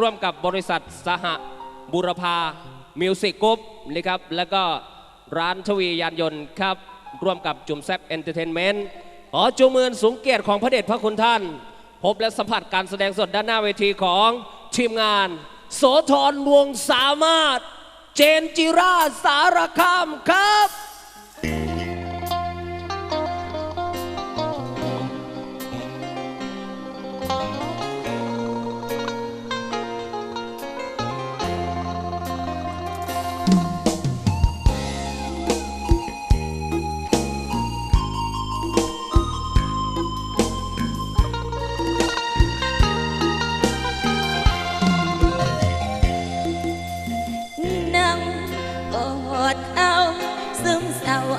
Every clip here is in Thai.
ร่วมกับบริษัทสหบุรพามิวสิกกรุ๊ปนะครับแล้วก็ร้านทวียานยนต์ครับ ร่วมกับจุ่มแซบเอนเตอร์เทนเมนต์ขอจูมือสูงเกียรติของพระเดชพระคุณท่าน พบและสัมผัสการแสดงสดด้านหน้าเวทีของทีมงาน โสธรวงสามารถ เจนจิราสารคามครับ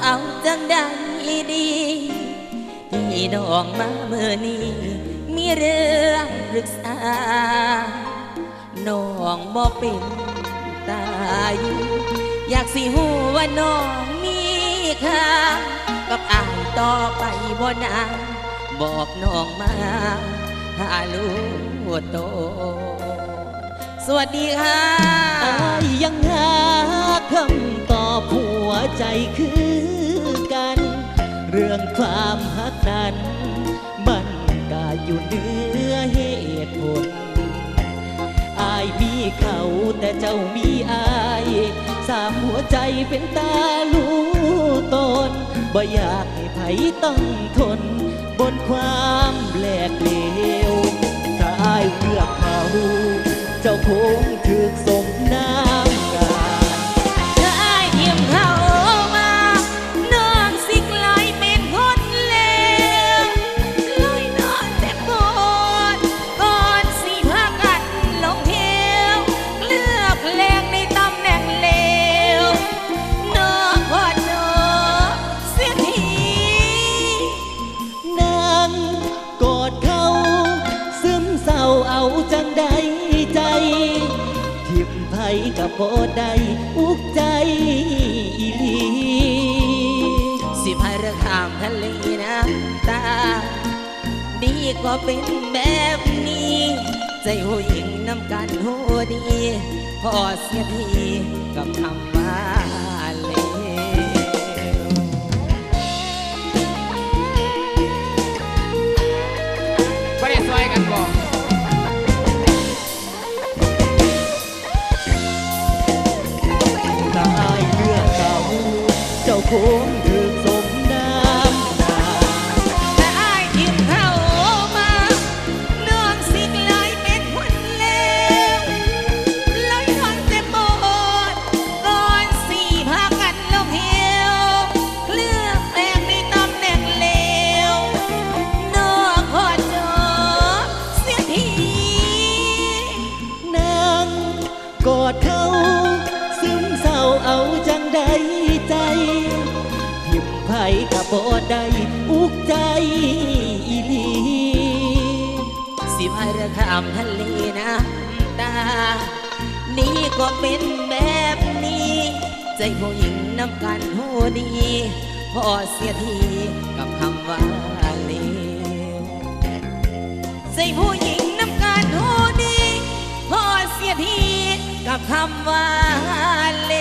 เอาจังได้ดีที่น้องมาเมื่อนี้ มีเรื่องปรึกษาน้องบอกเป็นตายอยากสิหูว่าน้องมีค่ากับอายต่อไปบ่นานบอกน้องมาหาลูกโต สวัสดีค่ะอายยังหาคำตอบหัวใจคือ รื่องความฮักนั้น มันก็อยู่เหนือเหตุผล อายมีเขาแต่เจ้ามีอาย สามหัวใจเป็นตาลูตน บ่อยากให้ไผต้องทน บนความแหลกเหลวาเอาจังใดใจ ทิมไผกับบ่ได้อุกใจอีหลีสิพายเรือข้ามทะเลน้ำตา ดีกว่าเป็นแบบนี้ ใจผู้หญิงน้ำกันหัวดีพอเสียทีกับคำว่า เจ้าคงถึกสมน้ำตาแต่อายทิมเขามาน้องสิกลายเป็นคนเลวลอยทอนเต็มดก่อนสี่พากันลงเหวเคลือกแปลงในตำแหน่งเลวนองขอโทษเสียทีนั่งกอดเขา บ่ได้อุกใจอีหลีสิพายเรือข้ามทะเลน้ำตา นี่ก็เป็นแบบนี้ ใจผู้หญิงน้ำกันหูดีพอเสียทีกับคำว่าเลวใจผู้หญิงน้ำกันหูดีพอเสียทีกับคำว่าเล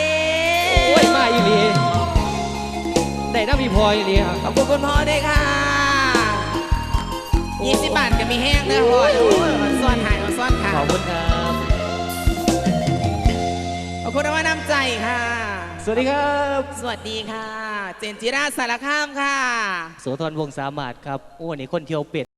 วโอ้ยมาอีหลี น้ำมีพลอยอีหลีครับขอบคุณคุณพ่อด้วยค่ะยี่สิบบาทก็มีแห้งนะพ่อโอ้ยมันซ่อนหายมันซ่อนขาขอบคุณครับขอบคุณว่าน้ำใจค่ะ สวัสดีครับ สวัสดีค่ะ เจนจิราสารคามค่ะ โสธรวงศ์สามารถครับ โอ้วันนี้คนเที่ยวเป็ด